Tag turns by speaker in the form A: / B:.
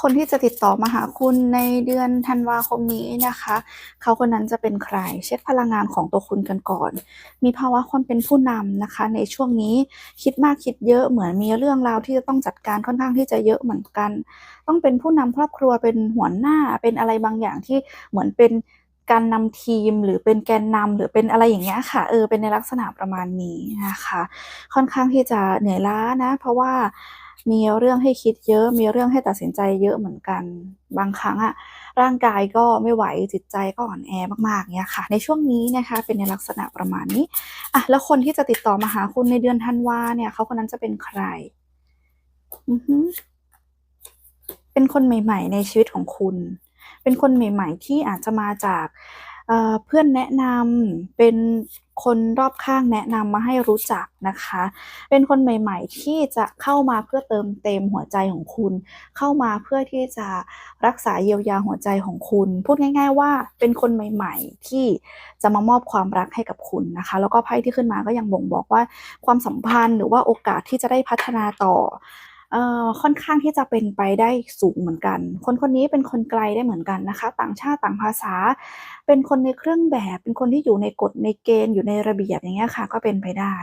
A: คนที่จะติดต่อมาหาคุณในเดือนธันวาคมนี้นะคะ เขาคนนั้นจะเป็นใคร เช็คพลังงานของตัวคุณกันก่อน มีภาวะความเป็นผู้นำนะคะ ในช่วงนี้คิดมากคิดเยอะเหมือนมีเรื่องราวที่จะต้องจัดการค่อนข้างที่จะเยอะเหมือนกัน ต้องเป็นผู้นำครอบครัวเป็นหัวหน้าเป็นอะไรบางอย่างที่เหมือนเป็นการนำทีมหรือเป็นแกนนำหรือเป็นอะไรอย่างเงี้ยค่ะเออเป็นในลักษณะประมาณนี้นะคะ ค่อนข้างที่จะเหนื่อยล้านะ เพราะว่า มีเรื่องให้คิดเยอะ มีเรื่องให้ตัดสินใจเยอะเหมือนกัน บางครั้งอะร่างกายก็ไม่ไหวจิตใจก็อ่อนแอมากๆเนี่ยค่ะ ในช่วงนี้นะคะเป็นในลักษณะประมาณนี้อะแล้วคนที่จะติดต่อมาหาคุณในเดือนธันวาเนี่ยเขาคนนั้นจะเป็นใคร อือฮึเป็นคนใหม่ ๆ ในชีวิตของคุณ เป็นคนใหม่ ๆ ที่อาจจะมาจาก เพื่อนแนะนำเป็นคนรอบข้างแนะนำมาให้รู้จักนะคะ เป็นคนใหม่ ๆ ที่จะเข้ามาเพื่อเติมเต็มหัวใจของคุณ เข้ามาเพื่อที่จะรักษาเยียวยาหัวใจของคุณ พูดง่าย ๆ ว่าเป็นคนใหม่ ๆ ที่จะมามอบความรักให้กับคุณนะคะ แล้วก็ไพ่ที่ขึ้นมาก็ยังบ่งบอกว่าความสัมพันธ์หรือว่าโอกาสที่จะได้พัฒนาต่อ ค่อนข้างที่จะเป็นไปได้สูงเหมือนกัน คนคนนี้เป็นคนไกลได้เหมือนกันนะคะ ต่างชาติต่างภาษา เป็นคนในเครื่องแบบ เป็นคนที่อยู่ในกฎในเกณฑ์อยู่ในระเบียบอย่างเงี้ยค่ะ ก็เป็นไปได้